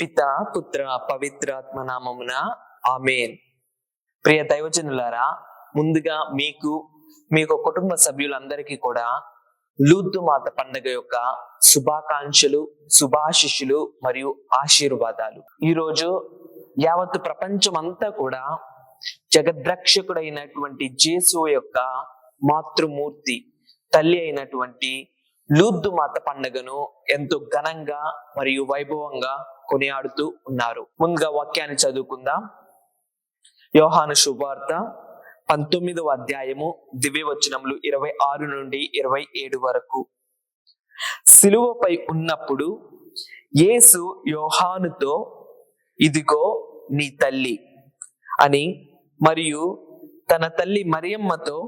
పిత పుత్ర పవిత్రాత్మ నామమున ఆమెన్. ప్రియ దైవజనులారా ముందుగా మీకు మీకు కుటుంబ సభ్యులందరికీ కూడా లూద్దు మాత పండుగ యొక్క శుభాకాంక్షలు శుభాశిష్యులు మరియు ఆశీర్వాదాలు. ఈరోజు యావత్ ప్రపంచం అంతా కూడా జగద్రక్షకుడైనటువంటి జేసు యొక్క మాతృమూర్తి తల్లి అయినటువంటి లూద్దు మాత పండుగను ఎంతో ఘనంగా మరియు వైభవంగా కొనియాడుతూ ఉన్నారు. ముందుగా వాక్యాన్ని చదువుకుందాం. యోహాను శుభార్త పంతొమ్మిదవ అధ్యాయము దివ్యవచనములు ఇరవై ఆరు నుండి ఇరవై ఏడు వరకు. సిలువపై ఉన్నప్పుడు యేసు యోహానుతో ఇదిగో నీ తల్లి అని మరియు తన తల్లి మరియమ్మతో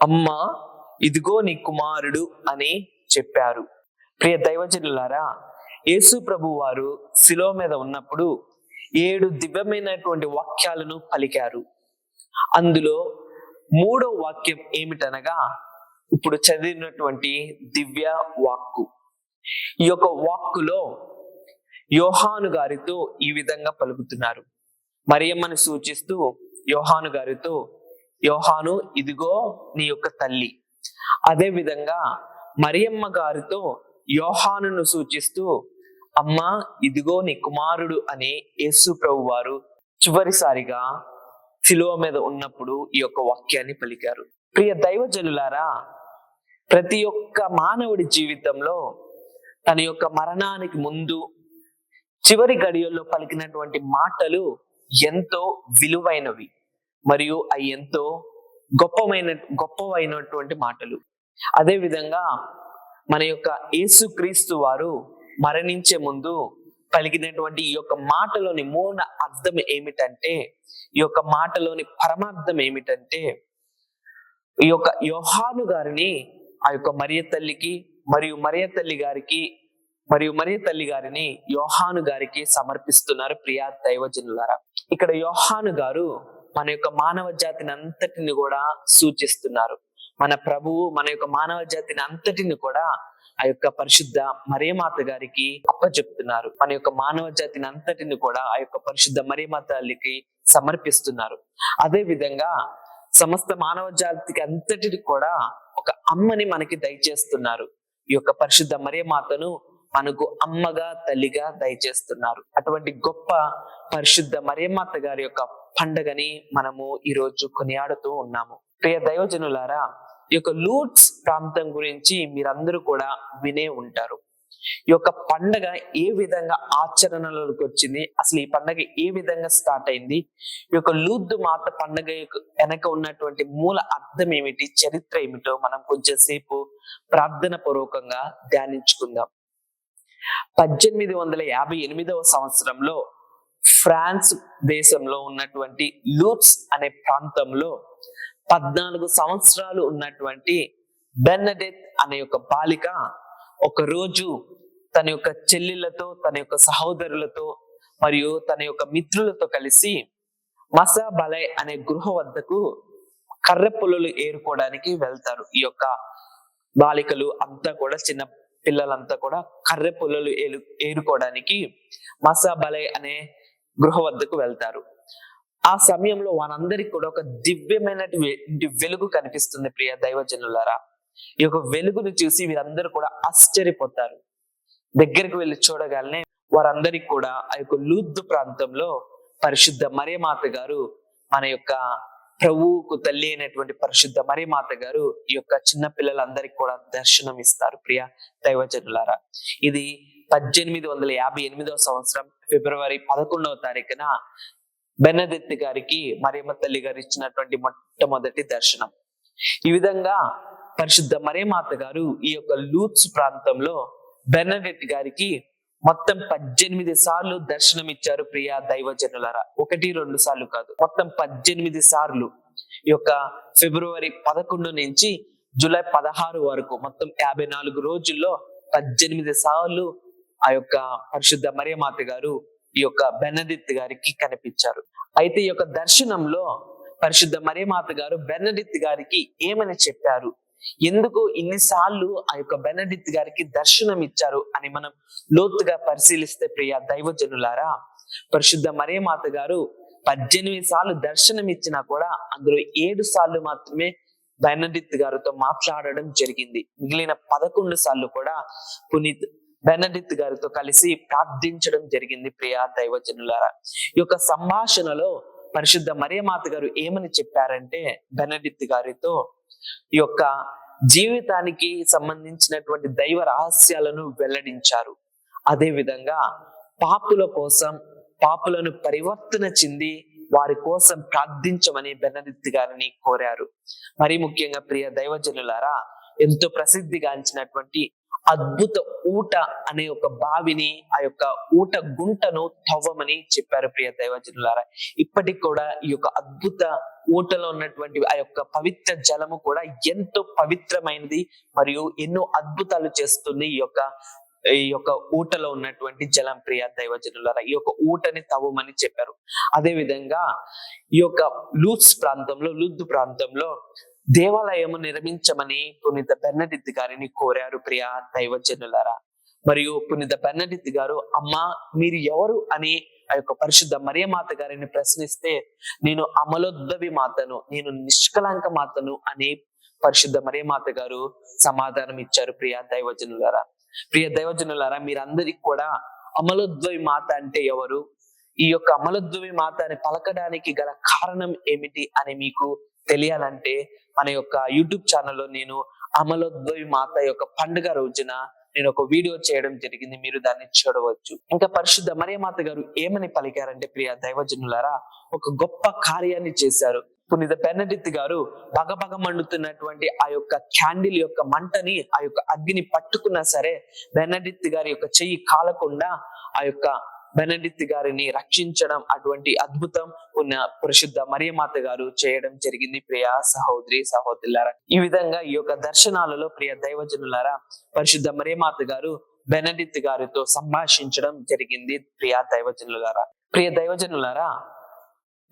అమ్మ ఇదిగో నీ కుమారుడు అని చెప్పారు. ప్రియ దైవజనులారా యేసు ప్రభు వారు శిలో మీద ఉన్నప్పుడు ఏడు దివ్యమైనటువంటి వాక్యాలను పలికారు. అందులో మూడో వాక్యం ఏమిటనగా ఇప్పుడు చదివినటువంటి దివ్య వాక్కు. ఈ యొక్క వాక్కులో యోహాను గారితో ఈ విధంగా పలుకుతున్నారు. మరియమ్మని సూచిస్తూ యోహాను గారితో యోహాను ఇదిగో నీ యొక్క తల్లి. అదే విధంగా మరియమ్మ గారితో యోహానును సూచిస్తూ అమ్మా ఇదిగో నీ కుమారుడు అనే యేసు ప్రభు వారు చివరిసారిగా శిలువ మీద ఉన్నప్పుడు ఈ యొక్క వాక్యాన్ని పలికారు. ప్రియ దైవజనులారా ప్రతి ఒక్క మానవుడి జీవితంలో తన యొక్క మరణానికి ముందు చివరి గడియల్లో పలికినటువంటి మాటలు ఎంతో విలువైనవి మరియు అవి ఎంతో గొప్పమైన గొప్పవైనటువంటి మాటలు. అదేవిధంగా మన యొక్క యేసుక్రీస్తు వారు మరణించే ముందు పలికినటువంటి ఈ యొక్క మాటలోని మూల అర్థం ఏమిటంటే ఈ యొక్క మాటలోని పరమార్థం ఏమిటంటే ఈ యొక్క యోహాను గారిని ఆ యొక్క మరియ తల్లికి మరియు మరియ తల్లి గారికి మరియు మరియ తల్లి గారిని యోహాను గారికి సమర్పిస్తున్నారు ప్రియా దైవజనులారా. ఇక్కడ యోహాను గారు మన యొక్క మానవ జాతిని అంతటిని కూడా సూచిస్తున్నారు. మన ప్రభువు మన యొక్క మానవ జాతిని అంతటిని కూడా ఆ యొక్క పరిశుద్ధ మరేమాత గారికి అప్పచెప్తున్నారు. మన యొక్క మానవ జాతిని అంతటిని కూడా ఆ యొక్క పరిశుద్ధ మరియమాత తల్లికి సమర్పిస్తున్నారు. అదే విధంగా సమస్త మానవ జాతికి అంతటిని కూడా ఒక అమ్మని మనకి దయచేస్తున్నారు. ఈ యొక్క పరిశుద్ధ మరేమాతను మనకు అమ్మగా తల్లిగా దయచేస్తున్నారు. అటువంటి గొప్ప పరిశుద్ధ మరేమాత గారి యొక్క పండగని మనము ఈ రోజు కొనియాడుతూ ఉన్నాము. ప్రియ దైవజనులారా ఈ యొక్క లూట్స్ ప్రాంతం గురించి మీరందరూ కూడా వినే ఉంటారు. ఈ యొక్క పండగ ఏ విధంగా ఆచరణలోకి వచ్చింది? అసలు ఈ పండగ ఏ విధంగా స్టార్ట్ అయింది? ఈ యొక్క లూద్దు మాత పండగ యొక్క వెనక ఉన్నటువంటి మూల అర్థం ఏమిటి? చరిత్ర ఏమిటో మనం కొంచెం సేపు ప్రార్థన పూర్వకంగా ధ్యానించుకుందాం. పద్దెనిమిది వందల యాభై ఎనిమిదవ సంవత్సరంలో ఫ్రాన్స్ దేశంలో ఉన్నటువంటి లూట్స్ అనే ప్రాంతంలో పద్నాలుగు సంవత్సరాలు ఉన్నటువంటి బెన్నడెత్ అనే ఒక బాలిక ఒక రోజు తన యొక్క చెల్లెళ్ళతో తన యొక్క సహోదరులతో మరియు తన యొక్క మిత్రులతో కలిసి మసా బలై అనే గృహ వద్దకు కర్ర పుల్లలు ఏరుకోవడానికి వెళ్తారు. ఈ యొక్క బాలికలు అంతా కూడా చిన్న పిల్లలంతా కూడా కర్రె పుల్లలు ఏలు ఏరుకోవడానికి మసా బలై అనే గృహ వద్దకు వెళ్తారు. ఆ సమయంలో వారందరికి కూడా ఒక దివ్యమైనటువంటి వెలుగు కనిపిస్తుంది ప్రియ దైవజనులారా. ఈ యొక్క వెలుగును చూసి వీరందరూ కూడా ఆశ్చర్యపోతారు. దగ్గరికి వెళ్ళి చూడగానే వారందరికి కూడా ఆ యొక్క లూద్దు ప్రాంతంలో పరిశుద్ధ మరేమాత గారు మన యొక్క ప్రభువుకు తల్లి అయినటువంటి పరిశుద్ధ మరేమాత గారు ఈ యొక్క చిన్న పిల్లలందరికీ కూడా దర్శనం ఇస్తారు ప్రియ దైవజనులారా. ఇది పద్దెనిమిది వందల యాభై ఎనిమిదవ సంవత్సరం ఫిబ్రవరి పదకొండవ తారీఖున బెనదెత్తి గారికి మరేమ తల్లి గారు ఇచ్చినటువంటి మొట్టమొదటి దర్శనం. ఈ విధంగా పరిశుద్ధ మరేమాత గారు ఈ యొక్క లూత్స్ ప్రాంతంలో బెనడెట్ గారికి మొత్తం పద్దెనిమిది సార్లు దర్శనం ఇచ్చారు ప్రియా దైవజనులరా. ఒకటి రెండు సార్లు కాదు మొత్తం పద్దెనిమిది సార్లు ఈ యొక్క ఫిబ్రవరి పదకొండు నుంచి జూలై పదహారు వరకు మొత్తం యాభై నాలుగు రోజుల్లో పద్దెనిమిది సార్లు ఆ యొక్క పరిశుద్ధ మరియమాత గారు ఈ యొక్క బెనడిత్ గారికి కనిపించారు. అయితే ఈ యొక్క దర్శనంలో పరిశుద్ధ మరేమాత గారు బెనడిత్ గారికి ఏమని చెప్పారు? ఎందుకు ఇన్నిసార్లు ఆ యొక్క బెనడిత్ గారికి దర్శనం ఇచ్చారు అని మనం లోతుగా పరిశీలిస్తే ప్రియ దైవజనులారా పరిశుద్ధ మరేమాత గారు పద్దెనిమిది సార్లు దర్శనం ఇచ్చినా కూడా అందులో ఏడు సార్లు మాత్రమే బెనడిత్ గారితో మాట్లాడడం జరిగింది. మిగిలిన పదకొండు సార్లు కూడా పునీత్ బెనడిత్ గారితో కలిసి ప్రార్థించడం జరిగింది ప్రియా దైవజనులారా. ఈ యొక్క సంభాషణలో పరిశుద్ధ మరియమాత గారు ఏమని చెప్పారంటే బెనడిత్ గారితో ఈ యొక్క జీవితానికి సంబంధించినటువంటి దైవ రహస్యాలను వెల్లడించారు. అదే విధంగా పాపుల కోసం పాపులను పరివర్తన చెంది వారి కోసం ప్రార్థించమని బెనడిత్ గారిని కోరారు. మరి ముఖ్యంగా ప్రియ దైవజనులారా ఎంతో ప్రసిద్ధిగాంచినటువంటి అద్భుత ఊట అనే ఒక బావిని ఆ యొక్క ఊట గుంటను తవ్వమని చెప్పారు ప్రియ దైవజనులారా. ఇప్పటికి కూడా ఈ యొక్క అద్భుత ఊటలో ఉన్నటువంటి ఆ యొక్క పవిత్ర జలము కూడా ఎంతో పవిత్రమైనది మరియు ఎన్నో అద్భుతాలు చేస్తుంది ఈ యొక్క ఈ యొక్క ఊటలో ఉన్నటువంటి జలం ప్రియ దైవజనులారా. ఈ యొక్క ఊటని తవ్వమని చెప్పారు. అదే విధంగా ఈ యొక్క లూత్స్ ప్రాంతంలో లుద్దు ప్రాంతంలో దేవాలయము నిర్మించమని పునీత బెన్నడిత్ గారిని కోరారు ప్రియ దైవజనులారా. మరియు పునీత బెన్నడిత్ గారు అమ్మ మీరు ఎవరు? అని ఆ యొక్క పరిశుద్ధ మరియమాత గారిని ప్రశ్నిస్తే నేను అమలోద్భవి మాతను నేను నిష్కలంక మాతను అని పరిశుద్ధ మరియమాత గారు సమాధానం ఇచ్చారు ప్రియ దైవజనులారా. ప్రియ దైవజనులారా మీరందరికి కూడా అమలోద్భవి మాత అంటే ఎవరు? ఈ యొక్క అమలోద్భవి మాత అని పలకడానికి గల కారణం ఏమిటి అని మీకు తెలియాలంటే మన యొక్క యూట్యూబ్ ఛానల్లో నేను అమలోద్భవి మాత యొక్క పండుగ రోజున నేను ఒక వీడియో చేయడం జరిగింది. మీరు దాన్ని చూడవచ్చు. ఇంకా పరిశుద్ధ మరియమాత గారు ఏమని పలికారంటే ప్రియ దైవజనులారా ఒక గొప్ప కార్యాన్ని చేశారు. పునీత బెనడిత్ గారు భగభగ మండుతున్నటువంటి ఆ యొక్క క్యాండిల్ యొక్క మంటని ఆ యొక్క అగ్ని పట్టుకున్నా సరే బెనడిత్ గారి యొక్క చెయ్యి కాలకుండా ఆ యొక్క బెనడిత్ గారిని రక్షించడం అటువంటి అద్భుతం ఉన్న పరిశుద్ధ మరియమాత గారు చేయడం జరిగింది. ప్రియ సహోదరి సహోదరులారా ఈ విధంగా ఈ యొక్క దర్శనాలలో ప్రియ దైవజనులారా పరిశుద్ధ మరియమాత గారు బెనడిత్ గారితో సంభాషించడం జరిగింది. ప్రియ దైవజనులారా ప్రియ దైవజనులారా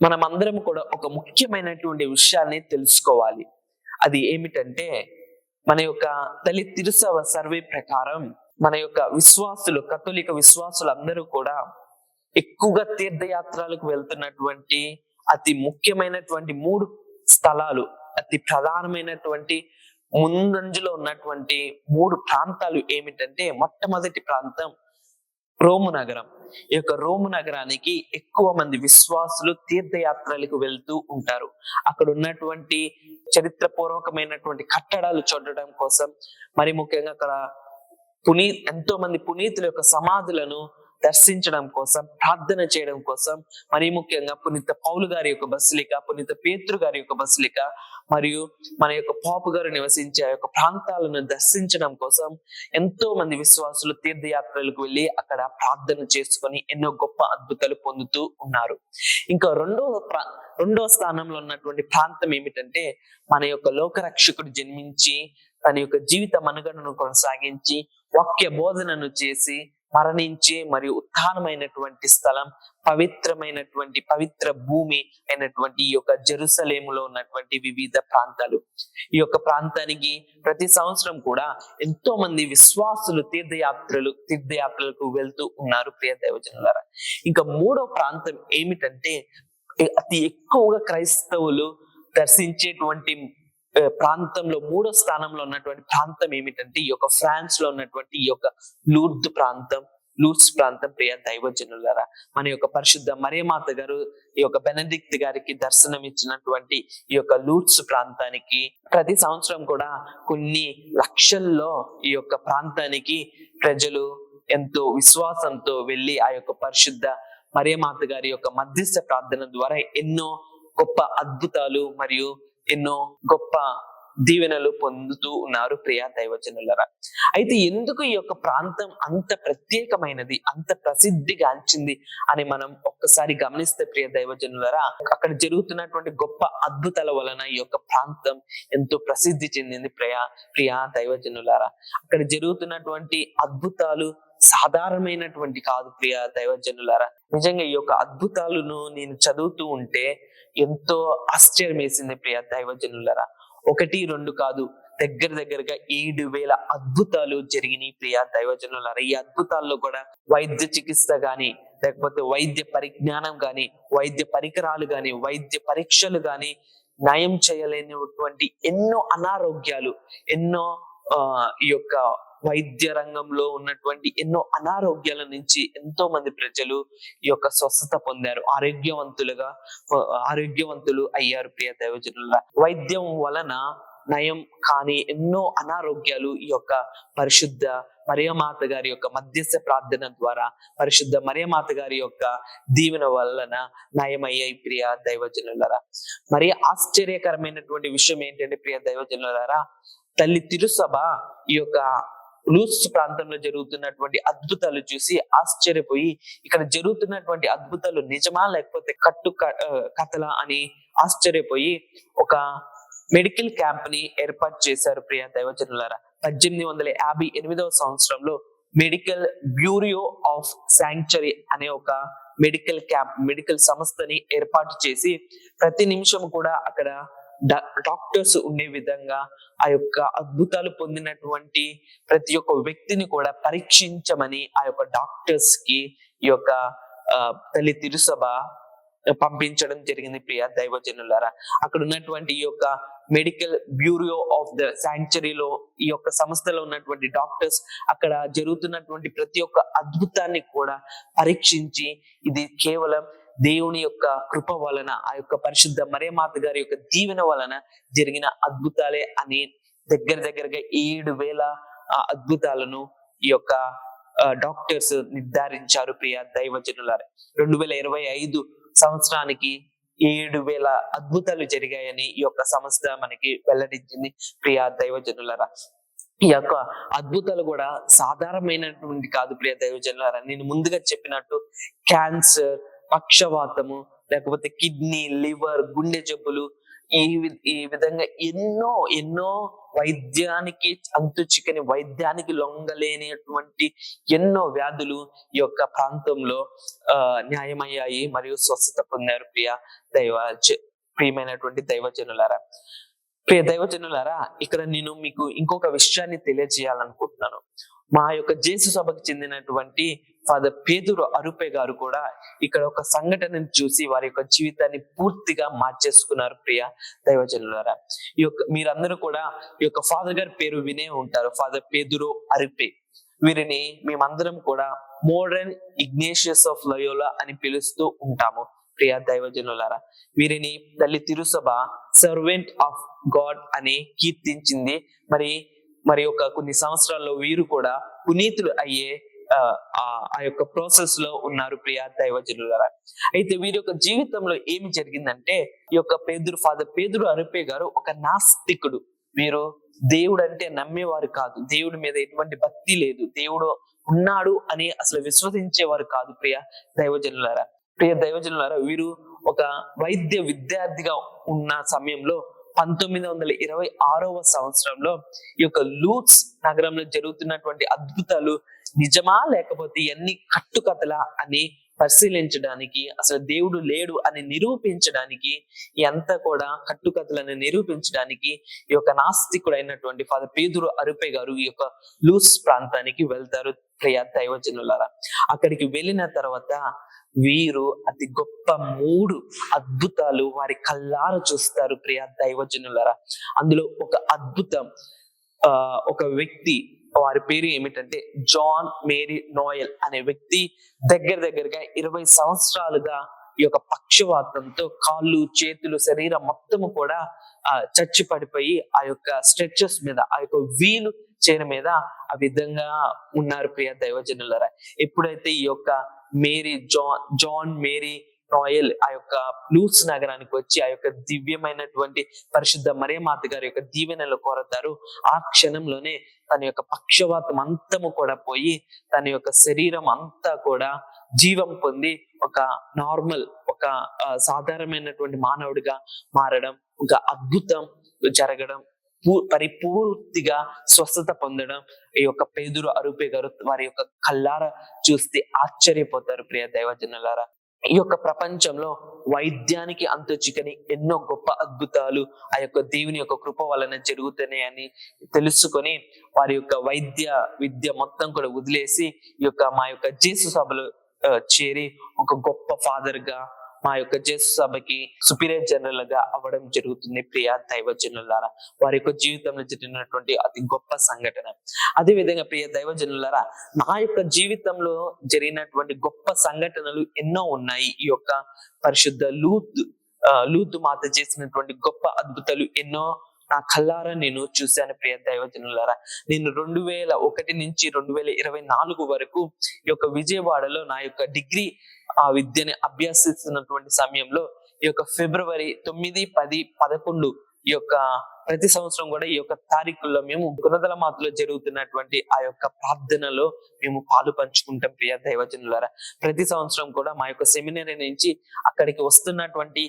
మనమందరం కూడా ఒక ముఖ్యమైనటువంటి విషయాన్ని తెలుసుకోవాలి. అది ఏమిటంటే మన యొక్క తల్లి తిరుసవ సర్వే ప్రకారం మన యొక్క విశ్వాసులు కథోలిక విశ్వాసులు అందరూ కూడా ఎక్కువగా తీర్థయాత్రలకు వెళ్తున్నటువంటి అతి ముఖ్యమైనటువంటి మూడు స్థలాలు అతి ప్రధానమైనటువంటి ముందంజలో ఉన్నటువంటి మూడు ప్రాంతాలు ఏమిటంటే మొట్టమొదటి ప్రాంతం రోము నగరం. ఈ యొక్క రోము నగరానికి ఎక్కువ మంది విశ్వాసులు తీర్థయాత్రలకు వెళ్తూ ఉంటారు. అక్కడ ఉన్నటువంటి చరిత్రపూర్వకమైనటువంటి కట్టడాలు చూడడం కోసం మరి ముఖ్యంగా అక్కడ పునీ ఎంతో మంది పునీతుల యొక్క సమాధులను దర్శించడం కోసం ప్రార్థన చేయడం కోసం మరి ముఖ్యంగా పునీత పౌలు గారి యొక్క బస్లిక పునీత పేతృ గారి యొక్క బస్లిక మరియు మన యొక్క పాపు గారు నివసించే ఆ యొక్క ప్రాంతాలను దర్శించడం కోసం ఎంతో మంది విశ్వాసులు తీర్థయాత్రలకు వెళ్ళి అక్కడ ప్రార్థన చేసుకొని ఎన్నో గొప్ప అద్భుతాలు పొందుతూ ఉన్నారు. ఇంకా రెండవ ప్రా స్థానంలో ఉన్నటువంటి ప్రాంతం ఏమిటంటే మన యొక్క లోకరక్షకుడు జన్మించి తన యొక్క జీవిత మనుగడను కొనసాగించి వాక్య బోధనను చేసి మరణించే మరియు ఉత్థానమైనటువంటి స్థలం పవిత్రమైనటువంటి పవిత్ర భూమి అయినటువంటి ఈ యొక్క జెరూసలేములో ఉన్నటువంటి వివిధ ప్రాంతాలు. ఈ యొక్క ప్రాంతానికి ప్రతి సంవత్సరం కూడా ఎంతో మంది విశ్వాసులు తీర్థయాత్రలు తీర్థయాత్రలకు వెళ్తూ ఉన్నారు ప్రియ దైవజనులారా. ఇంకా మూడో ప్రాంతం ఏమిటంటే అతి ఎక్కువగా క్రైస్తవులు దర్శించేటువంటి ప్రాంతంలో మూడో స్థానంలో ఉన్నటువంటి ప్రాంతం ఏమిటంటే ఈ యొక్క ఫ్రాన్స్లో ఉన్నటువంటి ఈ యొక్క లూర్ద్ ప్రాంతం లూర్స్ ప్రాంతం ప్రియ దైవజనులరా. మన యొక్క పరిశుద్ధ మరియమాత గారు ఈ యొక్క బెనడిక్త్ గారికి దర్శనం ఇచ్చినటువంటి ఈ యొక్క లూర్స్ ప్రాంతానికి ప్రతి సంవత్సరం కూడా కొన్ని లక్షల్లో ఈ యొక్క ప్రాంతానికి ప్రజలు ఎంతో విశ్వాసంతో వెళ్ళి ఆ యొక్క పరిశుద్ధ మరియమాత గారి యొక్క మధ్యస్థ ప్రార్థన ద్వారా ఎన్నో గొప్ప అద్భుతాలు మరియు ఎన్నో గొప్ప దీవెనలు పొందుతూ ఉన్నారు ప్రియా దైవజనులరా. అయితే ఎందుకు ఈ యొక్క ప్రాంతం అంత ప్రత్యేకమైనది అంత ప్రసిద్ధిగాంచింది అని మనం ఒక్కసారి గమనిస్తే ప్రియ దైవజనులరా అక్కడ జరుగుతున్నటువంటి గొప్ప అద్భుతాల వలన ఈ యొక్క ప్రాంతం ఎంతో ప్రసిద్ధి చెందింది ప్రియా ప్రియా దైవజనులారా. అక్కడ జరుగుతున్నటువంటి అద్భుతాలు సాధారణమైనటువంటి కాదు ప్రియ దైవజనులారా. నిజంగా ఈ యొక్క అద్భుతాలను నేను చదువుతూ ఉంటే ఎంతో ఆశ్చర్యం వేసింది ప్రియ దైవజనులరా. ఒకటి రెండు కాదు దగ్గర దగ్గరగా ఏడు వేల అద్భుతాలు జరిగినాయి ప్రియ దైవజనులరా. ఈ అద్భుతాల్లో కూడా వైద్య చికిత్స గాని లేకపోతే వైద్య పరిజ్ఞానం గాని వైద్య పరికరాలు గాని వైద్య పరీక్షలు గాని నయం చేయలేనటువంటి ఎన్నో అనారోగ్యాలు ఎన్నో ఈ యొక్క వైద్య రంగంలో ఉన్నటువంటి ఎన్నో అనారోగ్యాల నుంచి ఎంతో మంది ప్రజలు ఈ యొక్క స్వస్థత పొందారు. ఆరోగ్యవంతులుగా ఆరోగ్యవంతులు అయ్యారు ప్రియ దైవజనుల వైద్యం వలన నయం కాని ఎన్నో అనారోగ్యాలు ఈ యొక్క పరిశుద్ధ మరియమాత గారి యొక్క మధ్యస్థ ప్రార్థన ద్వారా పరిశుద్ధ మరియమాత గారి యొక్క దీవెన వలన నయమయ్యాయి ప్రియ దైవజనులరా. మరి ఆశ్చర్యకరమైనటువంటి విషయం ఏంటంటే ప్రియ దైవజనులరా తల్లి తిరుసభ ఈ యొక్క లూస్ ప్రాంతంలో జరుగుతున్నటువంటి అద్భుతాలు చూసి ఆశ్చర్యపోయి ఇక్కడ జరుగుతున్నటువంటి అద్భుతాలు నిజమా లేకపోతే కట్టు కథల అని ఆశ్చర్యపోయి ఒక మెడికల్ క్యాంప్ని ఏర్పాటు చేశారు ప్రియ దైవజనులారా. పద్దెనిమిది వందల యాభై ఎనిమిదవ సంవత్సరంలో మెడికల్ బ్యూరియో ఆఫ్ శాంక్చరీ అనే ఒక మెడికల్ క్యాంప్ మెడికల్ సంస్థని ఏర్పాటు చేసి ప్రతి నిమిషం కూడా అక్కడ డాక్టర్స్ ఉండే విధంగా ఆ యొక్క అద్భుతాలు పొందినటువంటి ప్రతి ఒక్క వ్యక్తిని కూడా పరీక్షించమని ఆ యొక్క డాక్టర్స్కి ఈ యొక్క ఆ, తల్లి తిరుసభ పంపించడం జరిగింది ప్రియ దైవజనులారా. అక్కడ ఉన్నటువంటి ఈ యొక్క మెడికల్ బ్యూరో ఆఫ్ ద శాంక్చరీలో ఈ యొక్క సంస్థలో ఉన్నటువంటి డాక్టర్స్ అక్కడ జరుగుతున్నటువంటి ప్రతి ఒక్క అద్భుతాన్ని కూడా పరీక్షించి ఇది కేవలం దేవుని యొక్క కృప వలన ఆ యొక్క పరిశుద్ధ మరేమాత గారి యొక్క దీవెన వలన జరిగిన అద్భుతాలే అని దగ్గర దగ్గరగా ఏడు వేల ఆ, అద్భుతాలను ఈ యొక్క డాక్టర్స్ నిర్ధారించారు ప్రియ దైవజనులారా. రెండు వేల ఇరవై ఐదు సంవత్సరానికి ఏడు వేల అద్భుతాలు జరిగాయని ఈ యొక్క సంస్థ మనకి వెల్లడించింది ప్రియ దైవజనులారా. ఈ యొక్క అద్భుతాలు కూడా సాధారణమైనటువంటి కాదు ప్రియ దైవజనులారా. నేను ముందుగా చెప్పినట్టు క్యాన్సర్ పక్షవాతము లేకపోతే కిడ్నీ లివర్ గుండె జబ్బులు ఈ ఈ విధంగా ఎన్నో ఎన్నో వైద్యానికి అంతు చిక్కని వైద్యానికి లొంగలేనటువంటి ఎన్నో వ్యాధులు ఈ యొక్క ప్రాంతంలో ఆ న్యాయమయ్యాయి మరియు స్వస్థత పొందారు ప్రియ దైవ ప్రియమైనటువంటి దైవజనులారా. ప్రియ దైవజనులారా ఇక్కడ నేను మీకు ఇంకొక విషయాన్ని తెలియజేయాలనుకుంటున్నాను. మా యొక్క జేసు సభకు చెందినటువంటి ఫాదర్ పేదూరు అరుపే గారు కూడా ఇక్కడ ఒక సంఘటనను చూసి వారి యొక్క జీవితాన్ని పూర్తిగా మార్చేసుకున్నారు ప్రియ దైవజనులారా. ఈ యొక్క మీరందరూ కూడా ఈ యొక్క ఫాదర్ గారి పేరు వినే ఉంటారు. Father Pedro Arrupe. వీరిని మేమందరం కూడా మోడర్న్ ఇగ్నేషియస్ ఆఫ్ లయోలా అని పిలుస్తూ ఉంటాము ప్రియ దైవజనులారా. వీరిని తల్లి తిరుసభ సర్వెంట్ ఆఫ్ గాడ్ అని కీర్తించింది. మరి మరి ఒక కొన్ని సంవత్సరాల్లో వీరు కూడా పునీతులు అయ్యే ఆ, ఆ ఆ యొక్క ప్రాసెస్లో ఉన్నారు ప్రియ దైవజనులారా. అయితే వీరి యొక్క జీవితంలో ఏమి జరిగిందంటే ఈ యొక్క పేదరు ఫాదర్ పేదరు అరుపే గారు ఒక నాస్తికుడు. వీరు దేవుడు అంటే నమ్మేవారు కాదు. దేవుడి మీద ఎటువంటి భక్తి లేదు. దేవుడు ఉన్నాడు అని అసలు విశ్వసించేవారు కాదు ప్రియ దైవజనులారా. ప్రియ దైవజనులారా వీరు ఒక వైద్య విద్యార్థిగా ఉన్న సమయంలో పంతొమ్మిది వందల ఇరవై ఆరవ సంవత్సరంలో ఈ యొక్క లూట్స్ నగరంలో జరుగుతున్నటువంటి అద్భుతాలు నిజమా లేకపోతే ఎన్ని కట్టుకథలా అని పరిశీలించడానికి అసలు దేవుడు లేడు అని నిరూపించడానికి ఎంత కూడా కట్టుకథలను నిరూపించడానికి ఈ యొక్క నాస్తికుడు అయినటువంటి ఫాదర్ పేదురు అరుపే గారు ఈ యొక్క లూస్ ప్రాంతానికి వెళ్తారు ప్రియ దైవజనులారా. అక్కడికి వెళ్ళిన తర్వాత వీరు అతి గొప్ప మూడు అద్భుతాలు వారి కళ్ళారు చూస్తారు ప్రియ దైవజనులరా. అందులో ఒక అద్భుతం ఆ ఒక వ్యక్తి వారి పేరు ఏమిటంటే జాన్ మేరీ నోయల్ అనే వ్యక్తి దగ్గర దగ్గరగా ఇరవై సంవత్సరాలుగా ఈ యొక్క పక్షవాతంతో కాళ్ళు చేతులు శరీరం మొత్తము కూడా ఆ చచ్చి పడిపోయి ఆ యొక్క స్ట్రెచెస్ మీద ఆ యొక్క వీలు చేయడం మీద ఆ విధంగా ఉన్నారు ప్రియ దైవజనులరా. ఎప్పుడైతే ఈ యొక్క Mary John John Mary Noel ఆ యొక్క లూస్ నగరానికి వచ్చి ఆ యొక్క దివ్యమైనటువంటి పరిశుద్ధ మరేమాత గారి యొక్క దీవెనలు కోరతారు. ఆ క్షణంలోనే తన యొక్క పక్షవాతం అంతము కూడా పోయి తన యొక్క శరీరం అంతా కూడా జీవం పొంది ఒక నార్మల్ ఒక సాధారణమైనటువంటి మానవుడిగా మారడం ఒక అద్భుతం జరగడం పరిపూర్తిగా స్వస్థత పొందడం. ఈ యొక్క పేదరు అరుపే గారు వారి యొక్క కళ్ళార చూస్తే ఆశ్చర్యపోతారు ప్రియ దైవజనులారా. ఈ యొక్క ప్రపంచంలో వైద్యానికి అంతు చిక్కని ఎన్నో గొప్ప అద్భుతాలు ఆ యొక్క దేవుని యొక్క కృప వలన జరుగుతున్నాయని తెలుసుకొని వారి యొక్క వైద్య విద్య మొత్తం కూడా వదిలేసి ఈ యొక్క మా యొక్క జీసు సభలో చేరి ఒక గొప్ప ఫాదర్గా మా యొక్క జేసు సభకి సుపీరియర్ జనరల్గా అవ్వడం జరుగుతుంది ప్రియ దైవజనులారా. వారి యొక్క జీవితంలో జరిగినటువంటి అతి గొప్ప సంఘటన. అదే విధంగా ప్రియ దైవజనులారా నా యొక్క జీవితంలో జరిగినటువంటి గొప్ప సంఘటనలు ఎన్నో ఉన్నాయి. ఈ యొక్క పరిశుద్ధ లూత్ లూత్ మాత చేసినటువంటి గొప్ప అద్భుతాలు ఎన్నో నా కల్లారా నేను చూశాను ప్రియ దైవజనులారా. నేను రెండు వేల ఒకటి నుంచి రెండు వేల ఇరవై నాలుగు వరకు ఈ యొక్క విజయవాడలో నా యొక్క డిగ్రీ ఆ విద్యని అభ్యసిస్తున్నటువంటి సమయంలో ఈ యొక్క ఫిబ్రవరి తొమ్మిది పది పదకొండు ఈ యొక్క ప్రతి సంవత్సరం కూడా ఈ యొక్క తారీఖుల్లో మేము గుణదల మాతలో జరుగుతున్నటువంటి ఆ యొక్క ప్రార్థనలో మేము పాలు పంచుకుంటాం ప్రియ దైవజనులారా. ప్రతి సంవత్సరం కూడా మా యొక్క సెమినరీ నుంచి అక్కడికి వస్తున్నటువంటి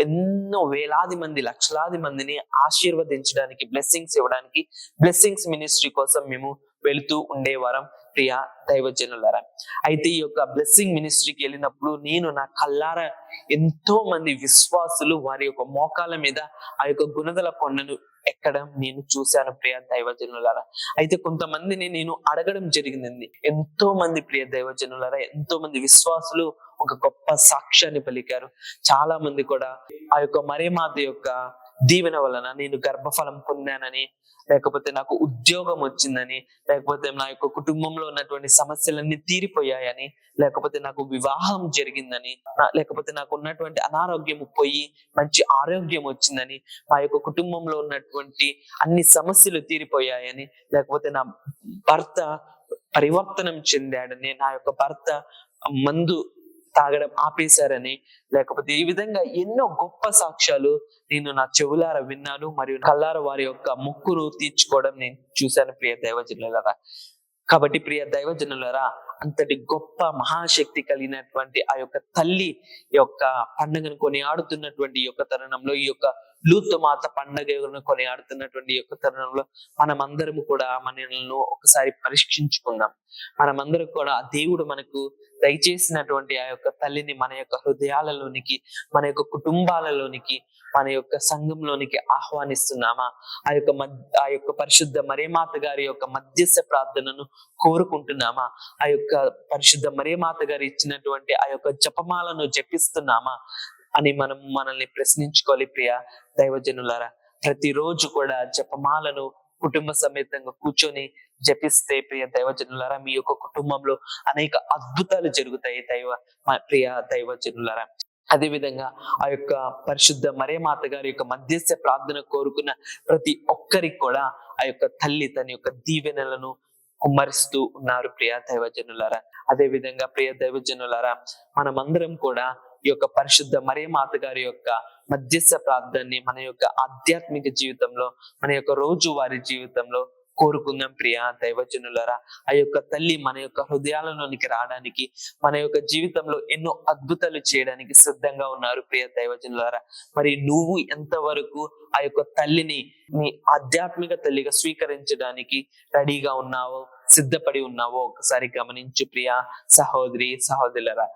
ఎన్నో వేలాది మంది లక్షలాది మందిని ఆశీర్వదించడానికి బ్లెస్సింగ్స్ ఇవ్వడానికి బ్లెస్సింగ్స్ మినిస్ట్రీ కోసం మేము వెళుతూ ఉండేవారం ప్రియ దైవజనులారా. అయితే ఈ యొక్క బ్లెస్సింగ్ మినిస్ట్రీకి వెళ్ళినప్పుడు నేను నా కల్లారా ఎంతో మంది విశ్వాసులు వారి యొక్క మోకాల మీద ఆ యొక్క గుణదల కొండను ఎక్కడం నేను చూశాను ప్రియ దైవజనులారా. అయితే కొంతమందిని నేను అడగడం జరిగింది ఎంతో మంది ప్రియ దైవజనులారా ఎంతో మంది విశ్వాసులు ఒక గొప్ప సాక్ష్యాన్ని పలికారు. చాలా మంది కూడా ఆ యొక్క మరేమాత యొక్క దీవెన వలన నేను గర్భఫలం పొందానని లేకపోతే నాకు ఉద్యోగం వచ్చిందని లేకపోతే నా యొక్క కుటుంబంలో ఉన్నటువంటి సమస్యలన్నీ తీరిపోయాయని లేకపోతే నాకు వివాహం జరిగిందని లేకపోతే నాకు ఉన్నటువంటి అనారోగ్యం పోయి మంచి ఆరోగ్యం వచ్చిందని మా యొక్క కుటుంబంలో ఉన్నటువంటి అన్ని సమస్యలు తీరిపోయాయని లేకపోతే నా భర్త పరివర్తనం చెందాడని నా యొక్క భర్త మందు తాగడం ఆపేశారని లేకపోతే ఈ విధంగా ఎన్నో గొప్ప సాక్ష్యాలు నేను నా చెవులార విన్నాను మరియు కల్లార వారి యొక్క ముక్కును తీర్చుకోవడం నేను చూశాను ప్రియ దైవజనులరా. కాబట్టి ప్రియ దైవజనులరా అంతటి గొప్ప మహాశక్తి కలిగినటువంటి ఆ యొక్క తల్లి యొక్క పండుగను కొని ఆడుతున్నటువంటి ఈ యొక్క తరుణంలో ఈ యొక్క లూతు మాత పండుగను కొని ఆడుతున్నటువంటి యొక్క తరుణంలో మనమందరం కూడా మనల్ని ఒకసారి పరీక్షించుకుందాం. మనమందరం కూడా దేవుడు మనకు దయచేసినటువంటి ఆ యొక్క తల్లిని మన యొక్క హృదయాలలోనికి మన యొక్క కుటుంబాలలోనికి మన యొక్క సంఘంలోనికి ఆహ్వానిస్తున్నామా? ఆ యొక్క ఆ యొక్క పరిశుద్ధ మరేమాత గారి యొక్క మధ్యస్థ ప్రార్థనను కోరుకుంటున్నామా? ఆ యొక్క పరిశుద్ధ మరేమాత గారు ఇచ్చినటువంటి ఆ యొక్క జపమాలను జపిస్తున్నామా? అని మనం మనల్ని ప్రశ్నించుకోవాలి ప్రియ దైవజనులారా. ప్రతిరోజు కూడా జపమాలను కుటుంబ సమేతంగా కూర్చొని జపిస్తే ప్రియ దైవజనులారా మీ యొక్క కుటుంబంలో అనేక అద్భుతాలు జరుగుతాయి దైవ మా ప్రియ దైవజనులారా. అదే విధంగా ఆ యొక్క పరిశుద్ధ మరే మాత గారి యొక్క మధ్యస్థ ప్రార్థన కోరుకున్న ప్రతి ఒక్కరికి కూడా ఆ యొక్క తల్లి తన యొక్క దీవెనలను కుమ్మరిస్తూ ఉన్నారు ప్రియ దైవజనులారా. అదే విధంగా ప్రియ దైవజనులారా మనమందరం కూడా ఈ యొక్క పరిశుద్ధ మరే మాత గారి యొక్క మధ్యస్థ ప్రార్థనని మన యొక్క ఆధ్యాత్మిక జీవితంలో మన యొక్క రోజువారీ జీవితంలో కోరుకుందాం ప్రియ దైవజనులరా. ఆ యొక్క తల్లి మన యొక్క హృదయాలలోనికి రావడానికి మన యొక్క జీవితంలో ఎన్నో అద్భుతాలు చేయడానికి సిద్ధంగా ఉన్నారు ప్రియ దైవజనులరా. మరి నువ్వు ఎంతవరకు ఆ యొక్క తల్లిని నీ ఆధ్యాత్మిక తల్లిగా స్వీకరించడానికి రెడీగా ఉన్నావో సిద్ధపడి ఉన్నావో ఒకసారి గమనించు ప్రియ సహోదరి సహోదరులరా.